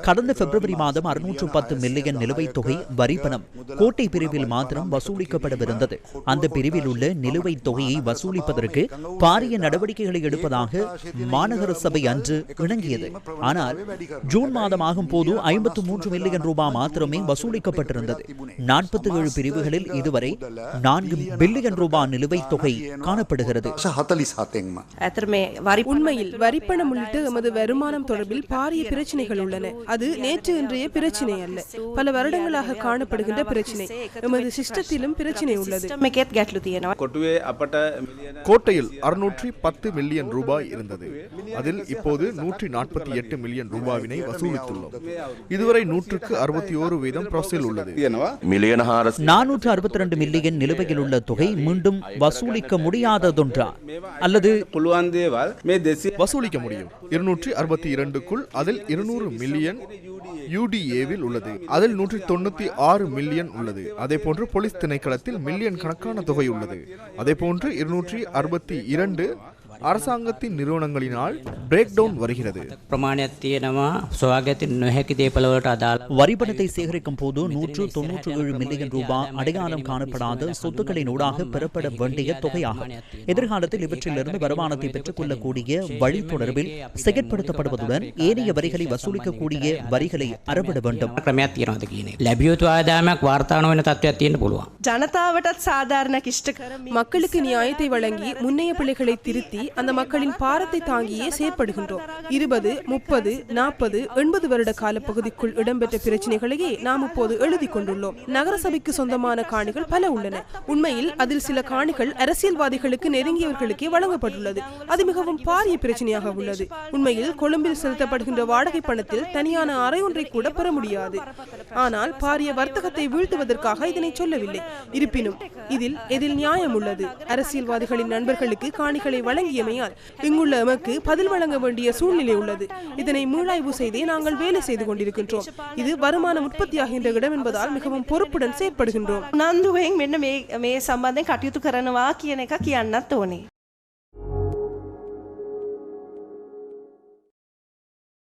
கடந்த பிப்ரவரி மாதம் அறுநூற்று பத்து மில்லியன் நிலுவைத் தொகை வரி கோட்டை பிரிவில் மாத்திரம் வசூலிக்கப்படவிருந்தது. அந்த பிரிவில் உள்ள நிலுவைத் தொகையை வசூலிப்பதற்கு பாரிய நடவடிக்கைகளை எடுப்பதாக மாநகர சபை அன்று இணங்கியது. ஆனால் ஜூன் மாதம் ஆகும் போது ஐம்பத்து மூன்று மில்லியன் ரூபாய் மாத்திரமே வசூலிக்கப்பட்டிருந்தது. நாற்பத்தி ஏழு பிரிவுகளில் இதுவரை நான்கு பில்லியன் ரூபாய் நிலுவைத் தொகை காணப்படுகிறது. உண்மையில் வரிப்பணம் உள்ளிட்ட எமது வருமானம் தொடர்பில் பாரிய பிரச்சனை பிரச்சனைகள் உள்ளன. அது நேற்று இன்றைய பிரச்சனை அல்ல பல வருடங்களாக காணப்படுகின்ற பிரச்சனை. எமது சிஸ்டத்திலும் பிரச்சனை உள்ளது. கோட்டையில் அறுநூற்றி பத்து மில்லியன் ரூபாய் இருந்தது. அதில் இப்போது நூற்றி நாற்பத்தி எட்டு மில்லியன் ரூபாவினை வசூலித்துள்ளோம். இதுவரை நூற்றுக்கு அறுபத்தி ஓரு வீதம் ப்ரொசைல் உள்ளது. நானூற்று அறுபத்தி ரெண்டு மில்லியன் நிலுவையில் உள்ள தொகை மீண்டும் வசூலிக்க முடியாததொன்றா? அல்லது வசூலிக்க முடியும். இருநூற்றி அறுபத்தி இரண்டுக்குள் அதில் இருநூறு மில்லியன் யூடிஏவில் உள்ளது. அதில் நூற்றி தொண்ணூத்தி ஆறு மில்லியன் உள்ளது. அதே போன்று போலீஸ் திணைக்களத்தில் மில்லியன் கணக்கான தொகை உள்ளது. அதே போன்று இருநூற்றி அறுபத்தி இரண்டு அரசாங்கத்தின் நிறுவனங்களினால் பிரேக் டவுன் வருகிறது. வரிபணத்தை சேகரிக்கும் போது நூற்று தொன்னூற்று ஏழு மில்லியன் ரூபாய் அடையாளம் காணப்படாத சொத்துக்களின் ஊடாக பெறப்பட வேண்டிய தொகையாகும் எதிர்காலத்தில் இவற்றிலிருந்து வருமானத்தை பெற்றுக் கொள்ளக்கூடிய வழி தொடர்பில் செயற்படுத்தப்படுவதுடன் ஏனைய வரிகளை வசூலிக்கக்கூடிய வரிகளை அறவிட வேண்டும். ஜனதாவட்ட சாதாரண கிஷ்டகரம் மக்களுக்கு நியாயத்தை வழங்கி முன்னைய பிள்ளைகளை திருத்தி அந்த மக்களின் பாரத்தை தாங்கியே செயற்படுகின்றோம். இருபது முப்பது நாற்பது எண்பது வருட கால பகுதிக்குள் இடம்பெற்ற பிரச்சனைகளையே நாம் இப்போது எழுதி கொண்டுள்ளோம். நகரசபைக்கு சொந்தமான காணிகள் பல உள்ளன. உண்மையில் அதில் சில காணிகள் அரசியல்வாதிகளுக்கு நெருங்கியவர்களுக்கே வழங்கப்பட்டுள்ளது. அது மிகவும் பாரிய பிரச்சனையாக உள்ளது. உண்மையில் கொழும்பில் செலுத்தப்படுகின்ற வாடகை பணத்தில் தனியான அறை ஒன்றை கூட பெற முடியாது. ஆனால் பாரிய வர்த்தகத்தை வீழ்த்துவதற்காக இதனை சொல்லவில்லை. இருப்பினும் இதில் எதில் நியாயம் உள்ளது அரசியல்வாதிகளின் நண்பர்களுக்கு காணிகளை வழங்கியமையால் இங்குள்ள எமக்கு பதில் வழங்க வேண்டிய சூழ்நிலை உள்ளது இதனை மீளாய்வு செய்தே நாங்கள் வேலை செய்து கொண்டிருக்கின்றோம் இது வருமானம் உற்பத்தியாகின்ற இடம் என்பதால் மிகவும் பொறுப்புடன் செயற்படுகின்றோம் උනන්දුවෙන් මෙන්න මේ මේ සම්බන්ධයෙන් කටයුතු කරනවා කියන එක කියන්නත් ඕනේ